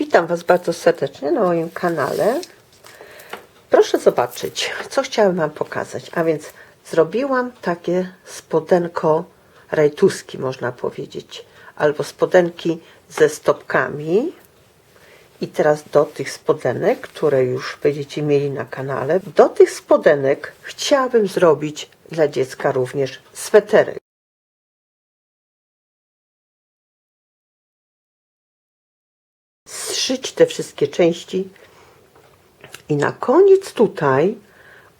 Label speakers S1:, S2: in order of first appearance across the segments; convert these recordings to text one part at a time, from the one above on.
S1: Witam Was bardzo serdecznie na moim kanale. Proszę zobaczyć, co chciałam Wam pokazać. A więc zrobiłam takie spodenko rajtuski, można powiedzieć, albo spodenki ze stopkami. I teraz do tych spodenek, które już będziecie mieli na kanale, do tych spodenek chciałabym zrobić dla dziecka również sweterek. Te wszystkie części i na koniec tutaj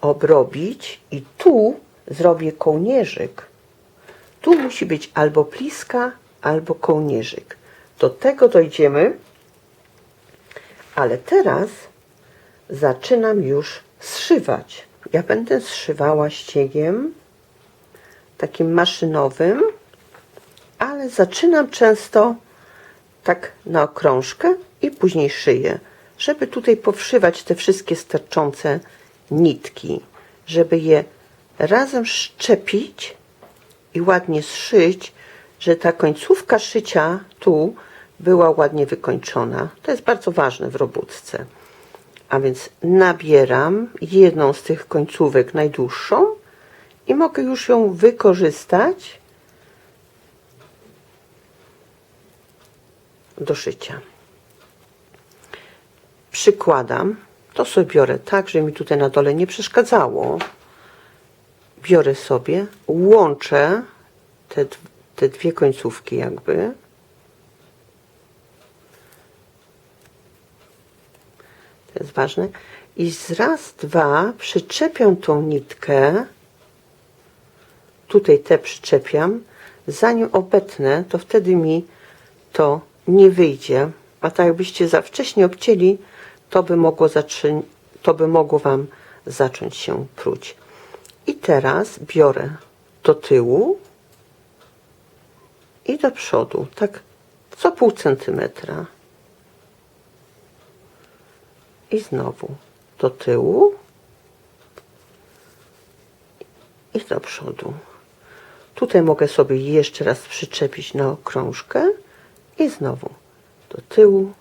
S1: obrobić i tu zrobię kołnierzyk. Tu musi być albo pliska, albo kołnierzyk. Do tego dojdziemy, ale teraz zaczynam już zszywać. Ja będę zszywała ściegiem takim maszynowym, ale zaczynam często tak na okrążkę i później szyję, żeby tutaj powszywać te wszystkie sterczące nitki, żeby je razem szczepić i ładnie zszyć, że ta końcówka szycia tu była ładnie wykończona. To jest bardzo ważne w robótce. A więc nabieram jedną z tych końcówek najdłuższą i mogę już ją wykorzystać do szycia. Przykładam, to sobie biorę tak, żeby mi tutaj na dole nie przeszkadzało. Biorę sobie, łączę te, te dwie końcówki jakby. To jest ważne. I raz, dwa przyczepiam tą nitkę. Tutaj te przyczepiam. Zanim obetnę, to wtedy mi to nie wyjdzie. A tak jakbyście za wcześnie obcięli, to by mogło, to by mogło Wam zacząć się pruć. I teraz biorę do tyłu i do przodu, tak co pół centymetra. I znowu do tyłu i do przodu. Tutaj mogę sobie jeszcze raz przyczepić na okrążkę i znowu do tyłu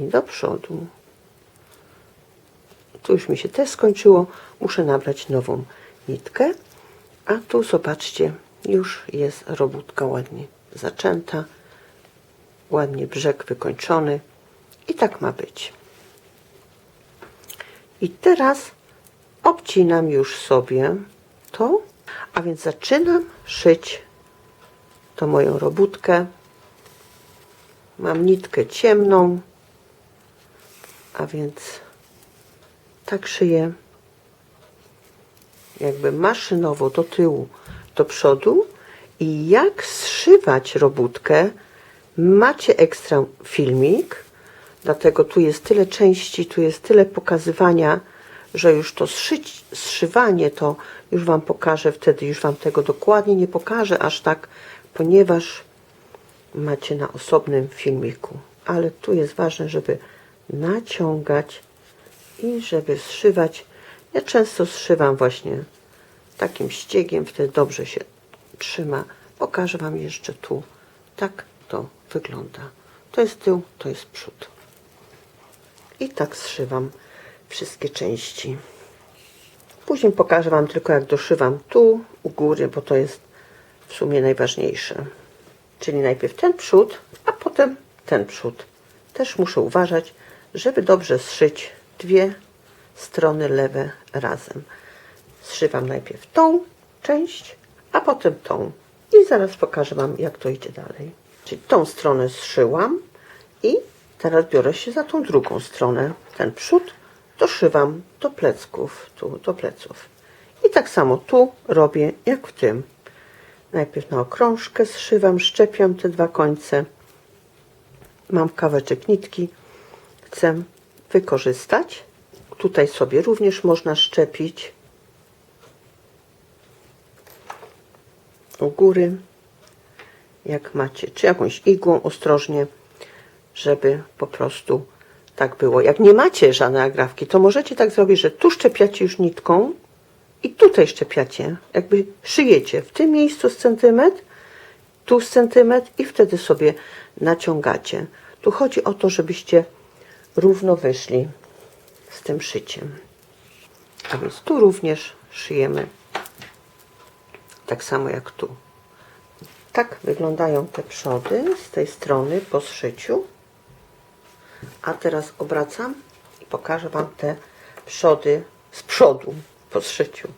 S1: i do przodu. Tu już mi się też skończyło. Muszę nabrać nową nitkę. A tu zobaczcie, już jest robótka ładnie zaczęta. Ładnie brzeg wykończony. I tak ma być. I teraz obcinam już sobie to, a więc zaczynam szyć tą moją robótkę. Mam nitkę ciemną, a więc tak szyję jakby maszynowo do tyłu, do przodu i jak zszywać robótkę macie ekstra filmik dlatego tu jest tyle części, tu jest tyle pokazywania, że już to zszyć, zszywanie to już Wam pokażę, wtedy już Wam tego dokładnie nie pokażę aż tak, ponieważ macie na osobnym filmiku. Ale tu jest ważne, żeby naciągać i żeby zszywać. Ja często zszywam właśnie takim ściegiem, wtedy dobrze się trzyma. Pokażę Wam jeszcze tu. Tak to wygląda. To jest tył, to jest przód. I tak zszywam wszystkie części. Później pokażę Wam tylko jak doszywam tu u góry, bo to jest w sumie najważniejsze. Czyli najpierw ten przód, a potem ten przód. Też muszę uważać, żeby dobrze zszyć dwie strony lewe razem. Zszywam najpierw tą część, a potem tą. I zaraz pokażę Wam, jak to idzie dalej. Czyli tą stronę zszyłam i teraz biorę się za tą drugą stronę. Ten przód doszywam do plecków, tu do pleców. I tak samo tu robię jak w tym. Najpierw na okrążkę zszywam, szczepiam te dwa końce. Mam kawałeczek nitki. Chcę wykorzystać. Tutaj sobie również można szczepić. U góry. Jak macie, czy jakąś igłą ostrożnie, żeby po prostu tak było. Jak nie macie żadnej agrafki, to możecie tak zrobić, że tu szczepiacie już nitką i tutaj szczepiacie, jakby szyjecie w tym miejscu z centymetr, tu z centymetr i wtedy sobie naciągacie. Tu chodzi o to, żebyście równo wyszli z tym szyciem. A więc tu również szyjemy tak samo jak tu. Tak wyglądają te przody z tej strony po zszyciu. A teraz obracam i pokażę Wam te przody z przodu po zszyciu.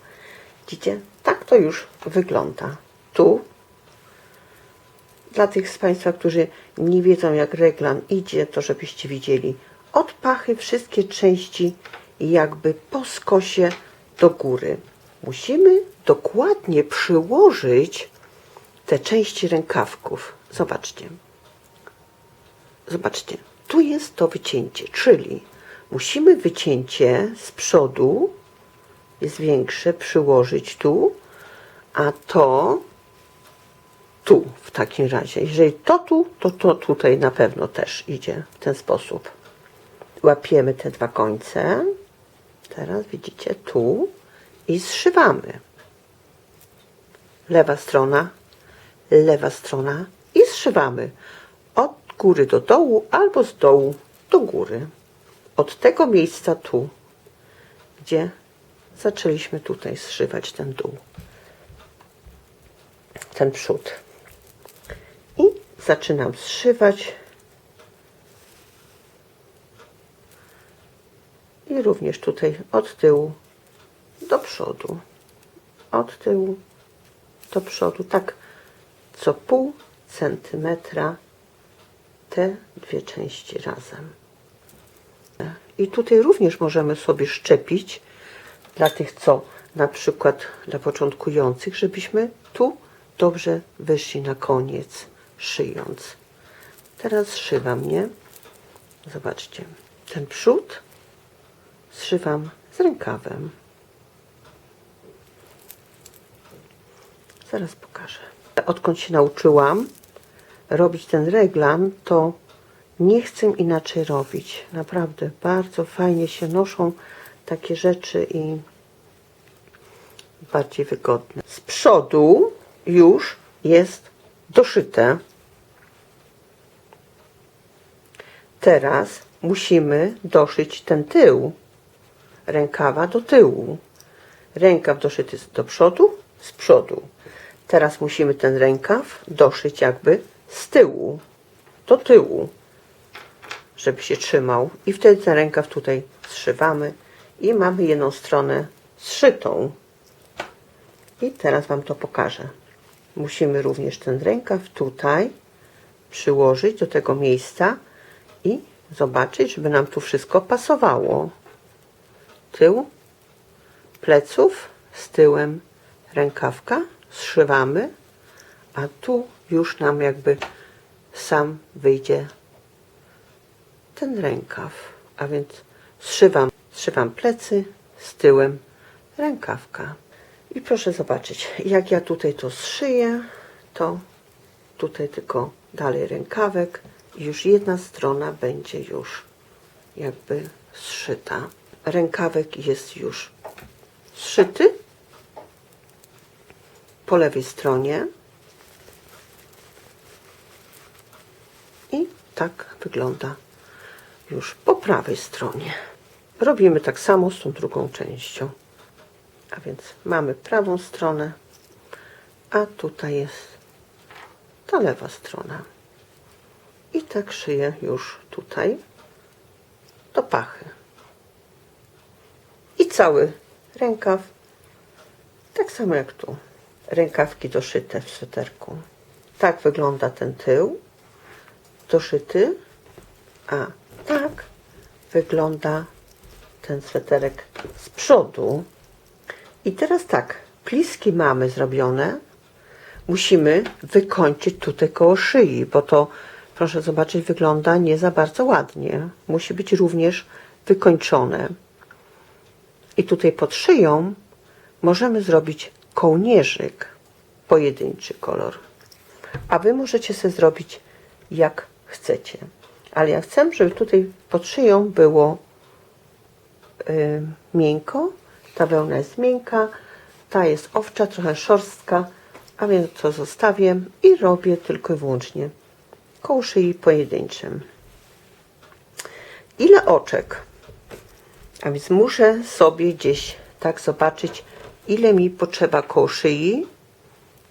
S1: Widzicie? Tak to już wygląda. Tu dla tych z Państwa, którzy nie wiedzą jak reglan idzie, to żebyście widzieli od pachy wszystkie części jakby po skosie do góry. Musimy dokładnie przyłożyć te części rękawków. Zobaczcie. Zobaczcie. Tu jest to wycięcie, czyli musimy wycięcie z przodu, jest większe, przyłożyć tu, a to tu w takim razie. Jeżeli to tu, to to tutaj na pewno też idzie w ten sposób. Łapiemy te dwa końce. Teraz widzicie tu i zszywamy. Lewa strona, lewa strona i zszywamy od góry do dołu albo z dołu do góry. Od tego miejsca tu, gdzie zaczęliśmy tutaj zszywać ten dół, ten przód. I zaczynam zszywać. Również tutaj od tyłu do przodu. Od tyłu do przodu. Tak co pół centymetra te dwie części razem. I tutaj również możemy sobie szczepić dla tych, co na przykład dla początkujących, żebyśmy tu dobrze wyszli na koniec, szyjąc. Teraz zszywam, nie? Zobaczcie, ten przód zszywam z rękawem. Zaraz pokażę. Odkąd się nauczyłam robić ten reglan, to nie chcę inaczej robić. Naprawdę bardzo fajnie się noszą takie rzeczy i bardziej wygodne. Z przodu już jest doszyte. Teraz musimy doszyć ten tył rękawa do tyłu. Rękaw doszyty do przodu, z przodu. Teraz musimy ten rękaw doszyć jakby z tyłu, do tyłu, żeby się trzymał. I wtedy ten rękaw tutaj zszywamy i mamy jedną stronę zszytą. I teraz Wam to pokażę. Musimy również ten rękaw tutaj przyłożyć do tego miejsca i zobaczyć, żeby nam tu wszystko pasowało. Tył, pleców z tyłem rękawka, zszywamy, a tu już nam jakby sam wyjdzie ten rękaw. A więc zszywam, zszywam plecy z tyłem rękawka. I proszę zobaczyć, jak ja tutaj to zszyję, to tutaj tylko dalej rękawek i już jedna strona będzie już jakby zszyta. Rękawek jest już zszyty po lewej stronie i tak wygląda już po prawej stronie. Robimy tak samo z tą drugą częścią. A więc mamy prawą stronę, a tutaj jest ta lewa strona. I tak szyję już tutaj do pachy. Cały rękaw, tak samo jak tu. Rękawki doszyte w sweterku. Tak wygląda ten tył, doszyty, a tak wygląda ten sweterek z przodu. I teraz tak, pliski mamy zrobione. Musimy wykończyć tutaj koło szyi, bo to, proszę zobaczyć, wygląda nie za bardzo ładnie. Musi być również wykończone. I tutaj pod szyją możemy zrobić kołnierzyk, pojedynczy kolor. A Wy możecie sobie zrobić jak chcecie. Ale ja chcę, żeby tutaj pod szyją było y, miękko. Ta wełna jest miękka, ta jest owcza, trochę szorstka, a więc to zostawię i robię tylko i wyłącznie koło szyi pojedynczym. ile oczek. A więc muszę sobie gdzieś tak zobaczyć, ile mi potrzeba koło szyi.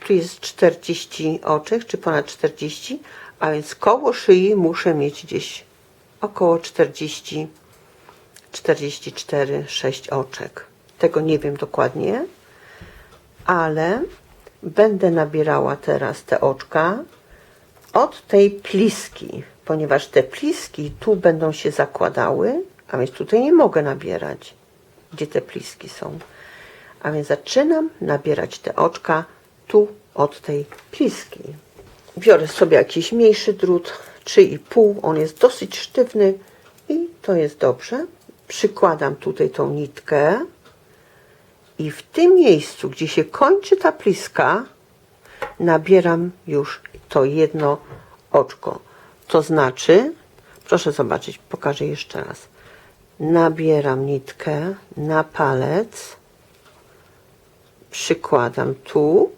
S1: Tu jest 40 oczek, czy ponad 40, a więc koło szyi muszę mieć gdzieś około 40, 44, 6 oczek. Tego nie wiem dokładnie, ale będę nabierała teraz te oczka od tej pliski, ponieważ te pliski tu będą się zakładały, a więc tutaj nie mogę nabierać, gdzie te pliski są. A więc zaczynam nabierać te oczka tu od tej pliski. Biorę sobie jakiś mniejszy drut, 3,5, on jest dosyć sztywny i to jest dobrze. Przykładam tutaj tą nitkę i w tym miejscu, gdzie się kończy ta pliska, nabieram już to jedno oczko. To znaczy, proszę zobaczyć, pokażę jeszcze raz. Nabieram nitkę na palec, przykładam tu,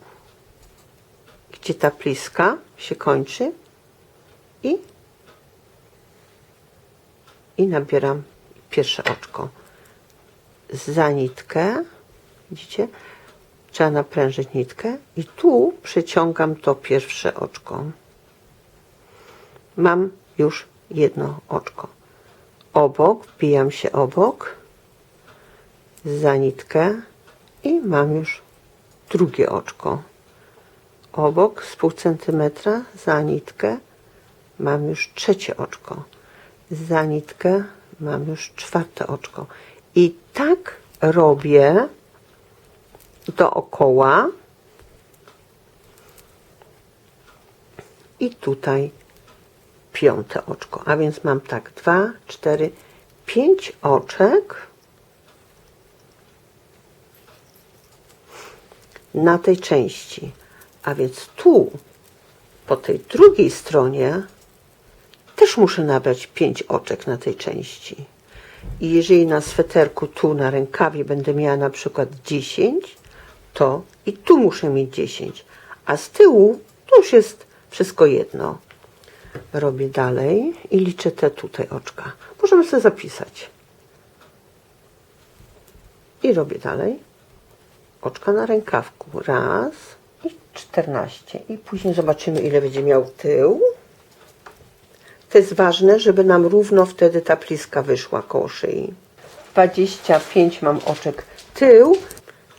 S1: gdzie ta pliska się kończy i, i nabieram pierwsze oczko. Za nitkę, widzicie, trzeba naprężyć nitkę i tu przeciągam to pierwsze oczko. Mam już jedno oczko. Obok, wbijam się obok, za nitkę i mam już drugie oczko. Obok z pół centymetra za nitkę mam już trzecie oczko. Za nitkę mam już czwarte oczko. I tak robię dookoła. I tutaj piąte oczko. A więc mam tak dwa, cztery, pięć oczek na tej części. A więc tu, po tej drugiej stronie, też muszę nabrać pięć oczek na tej części. I jeżeli na sweterku tu na rękawie będę miała na przykład 10, to i tu muszę mieć 10. A z tyłu to już jest wszystko jedno. Robię dalej i liczę te tutaj oczka. Możemy sobie zapisać. I robię dalej. Oczka na rękawku. Raz i 14. I później zobaczymy, ile będzie miał tył. To jest ważne, żeby nam równo wtedy ta pliska wyszła koło szyi. 25 mam oczek tył,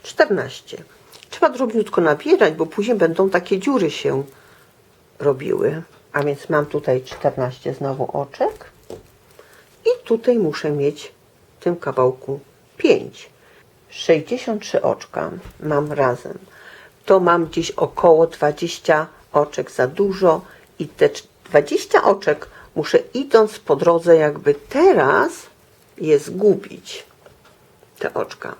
S1: 14. Trzeba drobniutko nabierać, bo później będą takie dziury się robiły. A więc mam tutaj 14 znowu oczek. I tutaj muszę mieć w tym kawałku 5. 63 oczka mam razem. To mam gdzieś około 20 oczek za dużo i te 20 oczek muszę idąc po drodze jakby teraz je zgubić. Te oczka.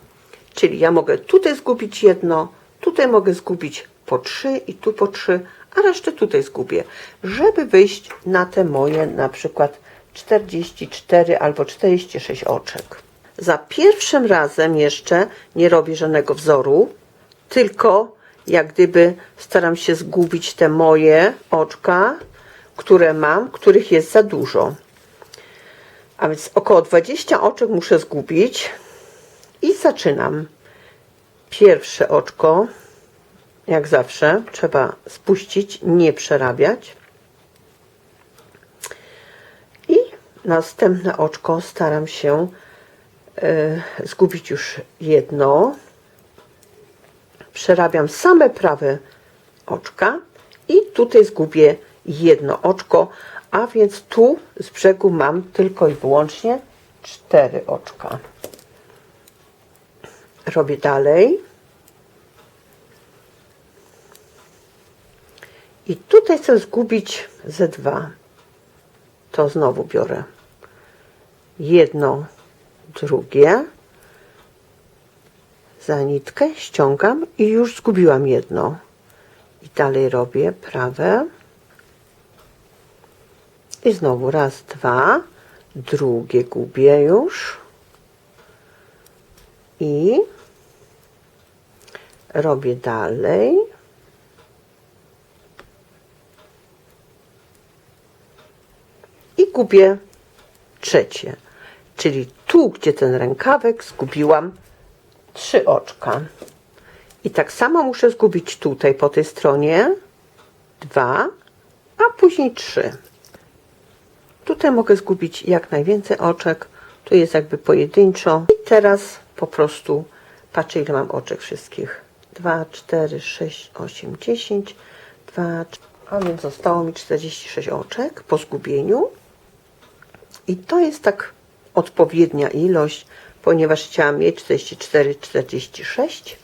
S1: Czyli ja mogę tutaj zgubić jedno, tutaj mogę zgubić po trzy i tu po trzy, a resztę tutaj zgubię, żeby wyjść na te moje na przykład 44 albo 46 oczek. Za pierwszym razem jeszcze nie robię żadnego wzoru, tylko jak gdyby staram się zgubić te moje oczka, które mam, których jest za dużo. A więc około 20 oczek muszę zgubić i zaczynam. Pierwsze oczko, jak zawsze, trzeba spuścić, nie przerabiać. I następne oczko staram się y, zgubić już jedno. Przerabiam same prawe oczka i tutaj zgubię jedno oczko, a więc tu z brzegu mam tylko i wyłącznie cztery oczka. Robię dalej. I tutaj chcę zgubić ze dwa. To znowu biorę jedno, drugie. Za nitkę ściągam i już zgubiłam jedno. I dalej robię prawe. I znowu raz, dwa. Drugie gubię już. I robię dalej. I gubię trzecie. Czyli tu, gdzie ten rękawek, zgubiłam trzy oczka. I tak samo muszę zgubić tutaj po tej stronie dwa, a później trzy. Tutaj mogę zgubić jak najwięcej oczek. Tu jest jakby pojedynczo. I teraz po prostu patrzę ile mam oczek wszystkich. 2, 4, 6, 8, 10, 2, a więc zostało mi 46 oczek po zgubieniu. I to jest tak odpowiednia ilość, ponieważ chciałam mieć 44, 46.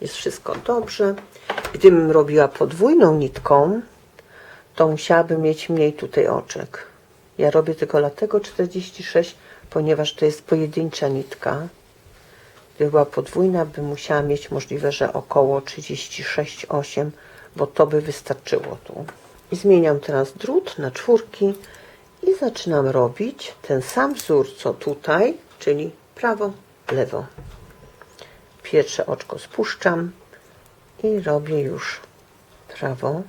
S1: Jest wszystko dobrze. Gdybym robiła podwójną nitką, to musiałabym mieć mniej tutaj oczek. Ja robię tylko dlatego 46, ponieważ to jest pojedyncza nitka. Gdyby była podwójna, bym musiała mieć możliwe, że około 36,8, bo to by wystarczyło tu. I zmieniam teraz drut na czwórki i zaczynam robić ten sam wzór, co tutaj, czyli prawo, lewo. Pierwsze oczko spuszczam i robię już prawo,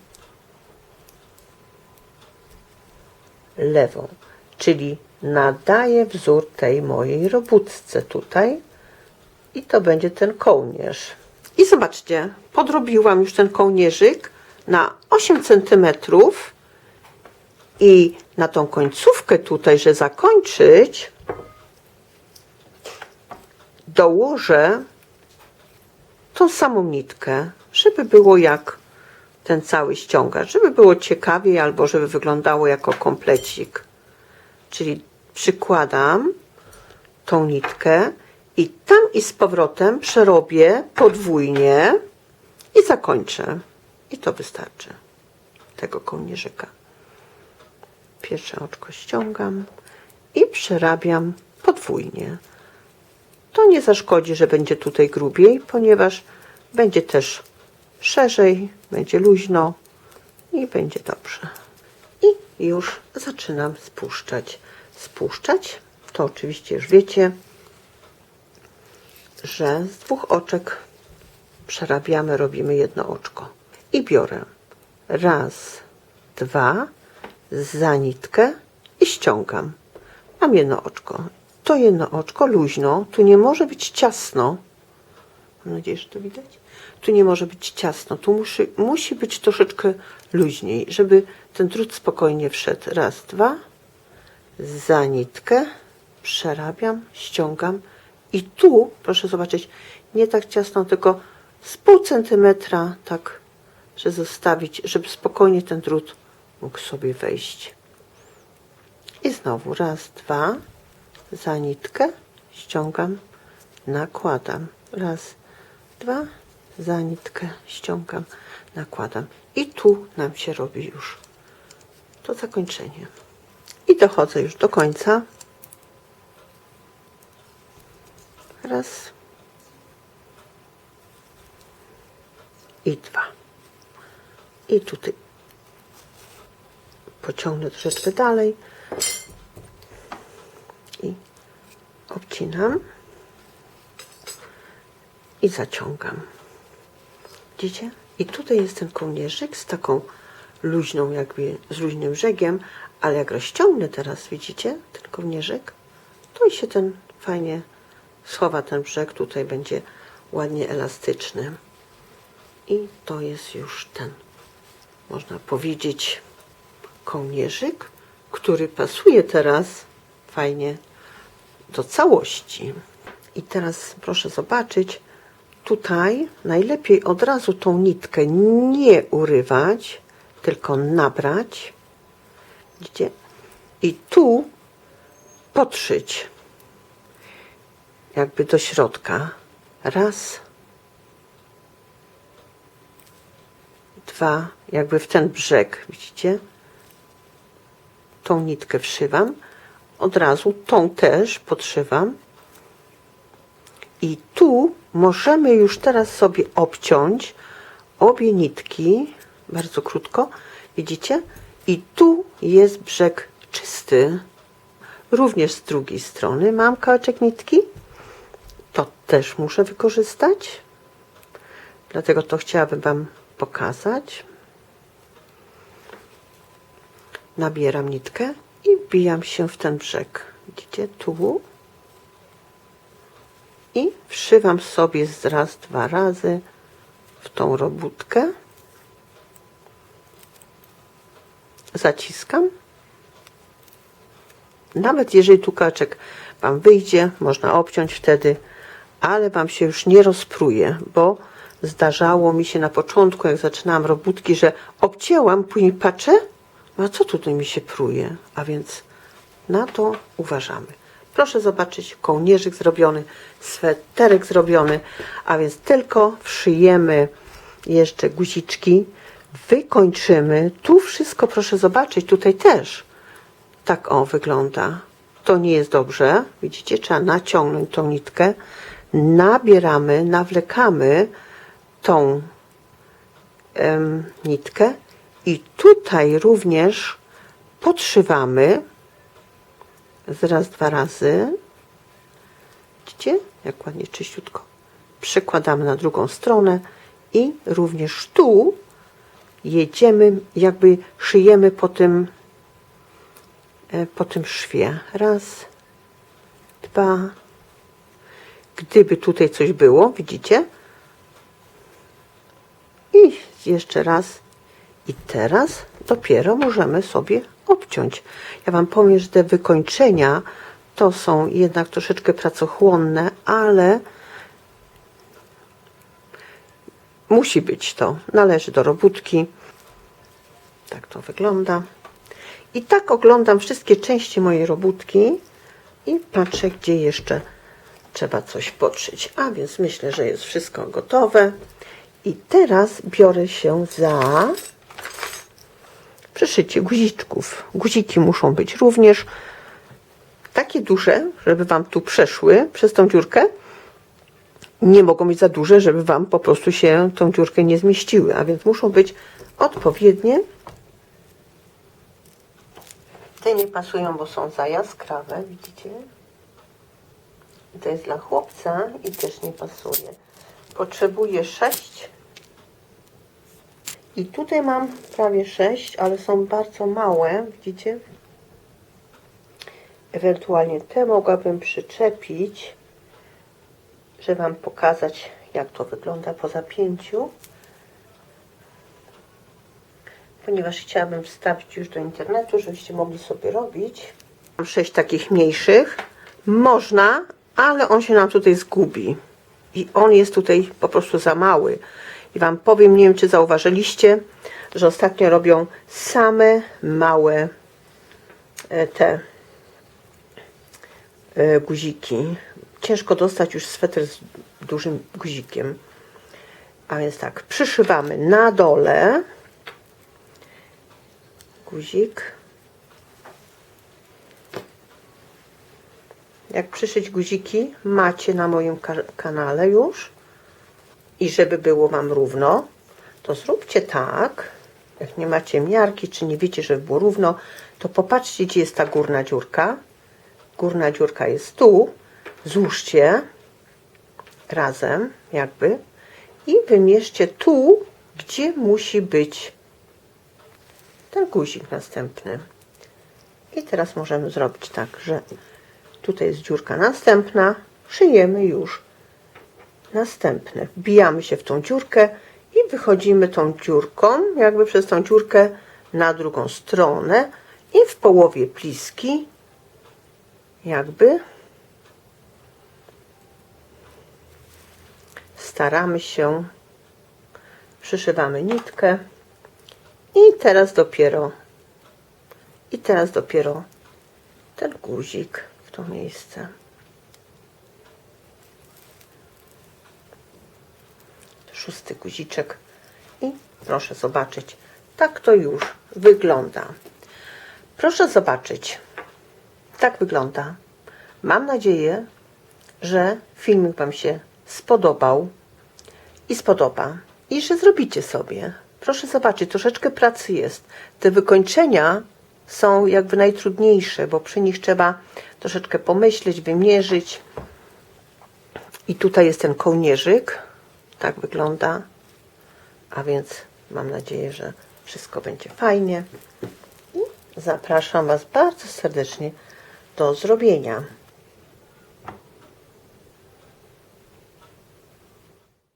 S1: lewą, czyli nadaję wzór tej mojej robótce tutaj i to będzie ten kołnierz. I zobaczcie, podrobiłam już ten kołnierzyk na 8 cm i na tą końcówkę tutaj, że zakończyć, dołożę tą samą nitkę, żeby było jak ten cały ściągacz, żeby było ciekawiej albo żeby wyglądało jako komplecik. Czyli przykładam tą nitkę i tam i z powrotem przerobię podwójnie i zakończę. I to wystarczy tego kołnierzyka. Pierwsze oczko ściągam i przerabiam podwójnie. To nie zaszkodzi, że będzie tutaj grubiej, ponieważ będzie też szerzej, będzie luźno i będzie dobrze. I już zaczynam spuszczać. Spuszczać to oczywiście już wiecie, że z dwóch oczek przerabiamy, robimy jedno oczko. I biorę raz, dwa, za nitkę i ściągam. Mam jedno oczko. To jedno oczko luźno, tu nie może być ciasno. Mam nadzieję, że to widać. Tu nie może być ciasno, tu musi, musi być troszeczkę luźniej, żeby ten drut spokojnie wszedł. Raz, dwa, za nitkę, przerabiam, ściągam i tu, proszę zobaczyć, nie tak ciasno, tylko z pół centymetra, tak, że zostawić, żeby spokojnie ten drut mógł sobie wejść. I znowu raz, dwa, za nitkę, ściągam, nakładam. Raz, dwa, za nitkę, ściągam, nakładam. I tu nam się robi już to zakończenie. I dochodzę już do końca. Raz. I dwa. I tutaj pociągnę troszeczkę dalej. I obcinam. I zaciągam. Widzicie? I tutaj jest ten kołnierzyk z taką luźną, jakby z luźnym brzegiem, ale jak rozciągnę teraz, widzicie, ten kołnierzyk, to i się ten fajnie schowa ten brzeg, tutaj będzie ładnie elastyczny. I to jest już ten, można powiedzieć, kołnierzyk, który pasuje teraz fajnie do całości. I teraz proszę zobaczyć, tutaj najlepiej od razu tą nitkę nie urywać, tylko nabrać. Widzicie? I tu podszyć jakby do środka. Raz, dwa, jakby w ten brzeg, widzicie? Tą nitkę wszywam. Od razu tą też podszywam. I tu możemy już teraz sobie obciąć obie nitki, bardzo krótko, widzicie? I tu jest brzeg czysty. Również z drugiej strony mam kawałeczek nitki. To też muszę wykorzystać. Dlatego to chciałabym Wam pokazać. Nabieram nitkę i wbijam się w ten brzeg. Widzicie? Tu. I wszywam sobie raz, dwa razy w tą robótkę. Zaciskam. Nawet jeżeli tu kaczek Wam wyjdzie, można obciąć wtedy, ale Wam się już nie rozpruje, bo zdarzało mi się na początku, jak zaczynałam robótki, że obcięłam, później patrzę, no co tutaj mi się pruje? A więc na to uważamy. Proszę zobaczyć, kołnierzyk zrobiony, sweterek zrobiony, a więc tylko wszyjemy jeszcze guziczki, wykończymy. Tu wszystko proszę zobaczyć, tutaj też tak o wygląda. To nie jest dobrze. Widzicie, trzeba naciągnąć tą nitkę. Nabieramy, nawlekamy tą em, nitkę i tutaj również podszywamy z raz, dwa razy. Widzicie, jak ładnie czyściutko. Przekładamy na drugą stronę i również tu jedziemy, jakby szyjemy po tym e, po tym szwie. Raz, dwa. Gdyby tutaj coś było, widzicie? I jeszcze raz. I teraz dopiero możemy sobie obciąć. Ja Wam powiem, że te wykończenia to są jednak troszeczkę pracochłonne, ale musi być to. Należy do robótki. Tak to wygląda. I tak oglądam wszystkie części mojej robótki i patrzę, gdzie jeszcze trzeba coś podszyć. A więc myślę, że jest wszystko gotowe. I teraz biorę się za przyszycie guziczków. Guziki muszą być również takie duże, żeby Wam tu przeszły przez tą dziurkę. Nie mogą być za duże, żeby Wam po prostu się tą dziurkę nie zmieściły, a więc muszą być odpowiednie. Te nie pasują, bo są za jaskrawe, widzicie? To jest dla chłopca i też nie pasuje. Potrzebuję 6 i tutaj mam prawie 6, ale są bardzo małe, widzicie? Ewentualnie te mogłabym przyczepić, żeby Wam pokazać, jak to wygląda po zapięciu. Ponieważ chciałabym wstawić już do internetu, żebyście mogli sobie robić. Mam 6 takich mniejszych. Można, ale on się nam tutaj zgubi. I on jest tutaj po prostu za mały. I Wam powiem, nie wiem czy zauważyliście, że ostatnio robią same małe e, te e, guziki. Ciężko dostać już sweter z dużym guzikiem. A więc tak, przyszywamy na dole guzik. Jak przyszyć guziki macie na moim ka kanale już i żeby było Wam równo, to zróbcie tak, jak nie macie miarki, czy nie wiecie, żeby było równo, to popatrzcie, gdzie jest ta górna dziurka. Górna dziurka jest tu. Złóżcie razem, jakby, i wymierzcie tu, gdzie musi być ten guzik następny. I teraz możemy zrobić tak, że tutaj jest dziurka następna, szyjemy już następne. Wbijamy się w tą dziurkę i wychodzimy tą dziurką, jakby przez tą dziurkę na drugą stronę i w połowie pliski jakby staramy się, przyszywamy nitkę i teraz dopiero i teraz dopiero ten guzik w to miejsce. Szósty guziczek i proszę zobaczyć, tak to już wygląda. Proszę zobaczyć, tak wygląda. Mam nadzieję, że filmik Wam się spodobał i spodoba i że zrobicie sobie. Proszę zobaczyć, troszeczkę pracy jest. Te wykończenia są jakby najtrudniejsze, bo przy nich trzeba troszeczkę pomyśleć, wymierzyć. I tutaj jest ten kołnierzyk. Tak wygląda. A więc mam nadzieję, że wszystko będzie fajnie. I zapraszam Was bardzo serdecznie do zrobienia.